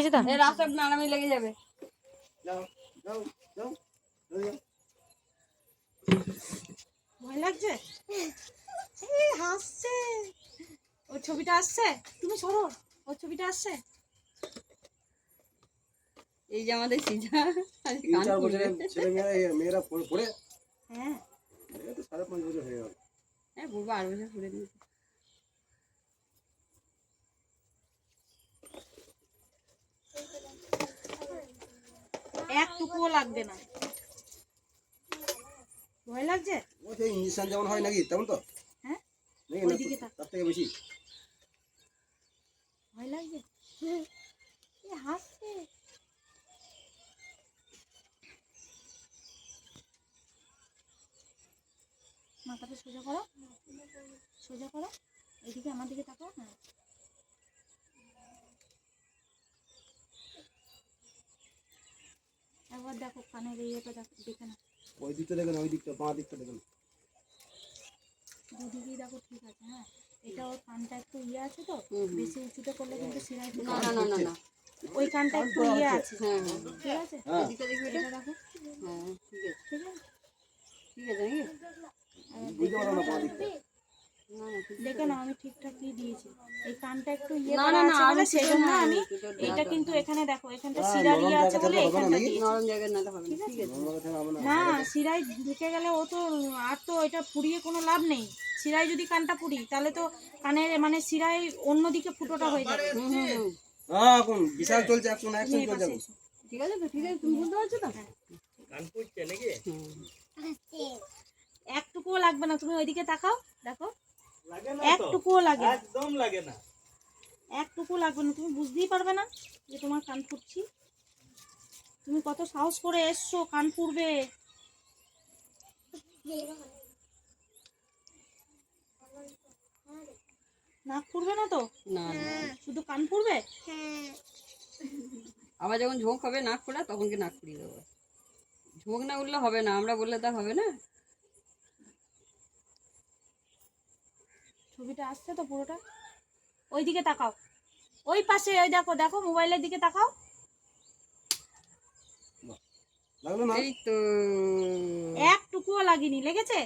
লেগেছে তো? এই রাস্তা নানামি লেগে যাবে। যাও যাও যাও যাও, যাও। ভয় লাগছে? হাসছে। ওর ছবিটা আসছে? তুমি সরো। ওর ছবিটা আসছে? এই যে আমাদের সিজা আজকে তিন কান চার বছরের ছেলে মেয়েরা মেয়েরা পড়ে পড়ে? হ্যাঁ। সাড়ে পাঁচ বছর হয়ে গেল। হ্যাঁ বুড়ো আট বছর ঘুরে দিয়েছে। একটুকুও লাগবে না। ভয় লাগছে? ইঞ্জেকশন যেমন হয় নাকি তেমন তো? হ্যাঁ? ওইদিকে তাক। তার থেকে বেশি? ভয় লাগছে? এ হাসছে। মাথাটা সোজা করো। সোজা করো। এদিকে আমার দিকে তাকাও। হ্যাঁ। দেখো কানের ইয়েটা দেখো দেখে না ওই দিকটা দেখো ওই দিকটা বাঁ দিকটা দেখো দুদিকেই দেখো ঠিক আছে হ্যাঁ? এটা ওর কানটা একটু ইয়ে আছে তো। বেশি উঁচুটা করলে কিন্তু সিরাই না না না না ওই কানটা একটু ইয়ে আছে। হ্যাঁ হ্যাঁ। ঠিক আছে? হ্যাঁ। এদিকে এটা এটা দেখো হ্যাঁ ঠিক আছে ঠিক আছে ঠিক আছে নাকি বুঝতে পারো না বাঁ দিকটা না না ঠিক দেখে ঠিকঠাক দিয়েছি? এই কানটা একটু ইয়ে না, না, না, আমি সেজন্য আমি এটা কিন্তু এখানে দেখো এখানটা হ্যাঁ, আছে বলে এখানটা দিয়েছি। না সিরাই ঢুকে গেলে ও তো আর তো এটা পুড়িয়ে কোনো লাভ নেই। সিরাই যদি কানটা পুড়ি তাহলে তো কানের মানে সিরাই অন্যদিকে ফুটোটা হয়ে যাবে। হ্যাঁ এখন বিশাল চলছে চলছে এখন। এসো। ঠিক আছে তো? ঠিক আছে তুমি বুঝতে পারছ তো? হুম। একটুকুও লাগবে না তুমি ওইদিকে তাকাও দেখো। একটুকুও লাগে। একদম লাগে না। একটুকু লাগবে না। তুমি বুঝতেই পারবে না যে তোমার কান ফুটছি। তুমি কত সাহস করে এসছো কান পুড়বে নাক পুড়বে না তো? না শুধু কান পুড়বে আবার যখন ঝোঁক হবে নাক ফোড়া তখন কি নাক ফুরিয়ে দেবো? ঝোঁক না উঠলে হবে না। আমরা বললে তা হবে না। ছবিটা আসছে তো পুরোটা? ওই দিকে তাকাও। ওই পাশে ওই দেখো দেখো মোবাইলের দিকে তাকাও। লাগল না? এই একটুকুও লাগেনি লেগেছে?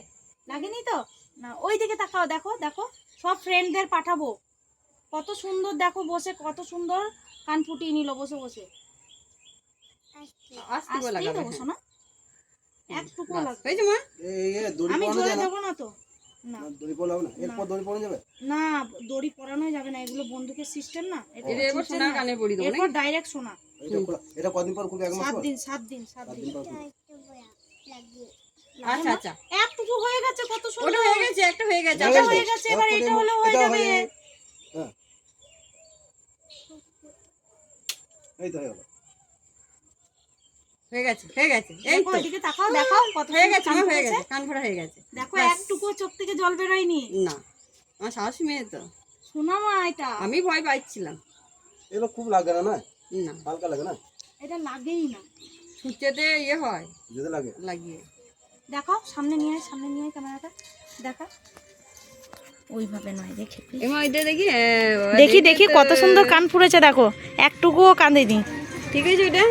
লাগেনি তো? না ওই দিকে তাকাও দেখো দেখো সব ফ্রেন্ডদের পাঠাবো। কত সুন্দর দেখো বসে কত সুন্দর কান ফুটিয়ে নিল বসে বসে। আসতে করে আসতেই লাগাবে। একটুকুও আমি জোরে দেবো না তো? না। না, দড়ি পরানো না? এরপর দড়ি পরানো যাবে? না দড়ি পরানো যাবে না এগুলো বন্দুকের সিস্টেম না। এটা এটা কানে পড়ি দেবো এরপর ডাইরেক্ট শোনা এটা কদিন পর খুলবে? এক মাস সাত দিন সাত দিন সাত সাত দিন। দিন পর খুলবে। আচ্ছা আচ্ছা। একটুকু হয়ে গেছে কত ওটা হয়ে গেছে একটা হয়ে গেছে। এটা হয়ে গেছে এবার এটা হলেও হয়ে যাবে। হ্যাঁ। এই তো হয়ে গেল। হয়ে গেছে হয়ে গেছে। এই তো। এদিকে তাকাও দেখাও কত হয়ে সুন্দর গেছে কান আমার হয়ে গেছে কান ভরা হয়ে গেছে। দেখো একটুকু চোখ থেকে জল বেরোয়নি। না আমার মেয়ে তো। শোনা মা এটা। আমি ভয় পাচ্ছিলাম। এগুলো খুব লাগে না না? হালকা লাগে না? এটা লাগেই না। সূর্যতে ইয়ে হয়। যেতে লাগে। লাগিয়ে। দেখো সামনে নিয়ে আয়, সামনে নিয়ে আয় ক্যামেরাটা। দেখা। ওইভাবে নয় দেখে দেখি হ্যাঁ, দেখি দেখি কত সুন্দর কান ফুটেছে দেখো। একটুকুও কাঁদেনি ঠিক আছে ওটা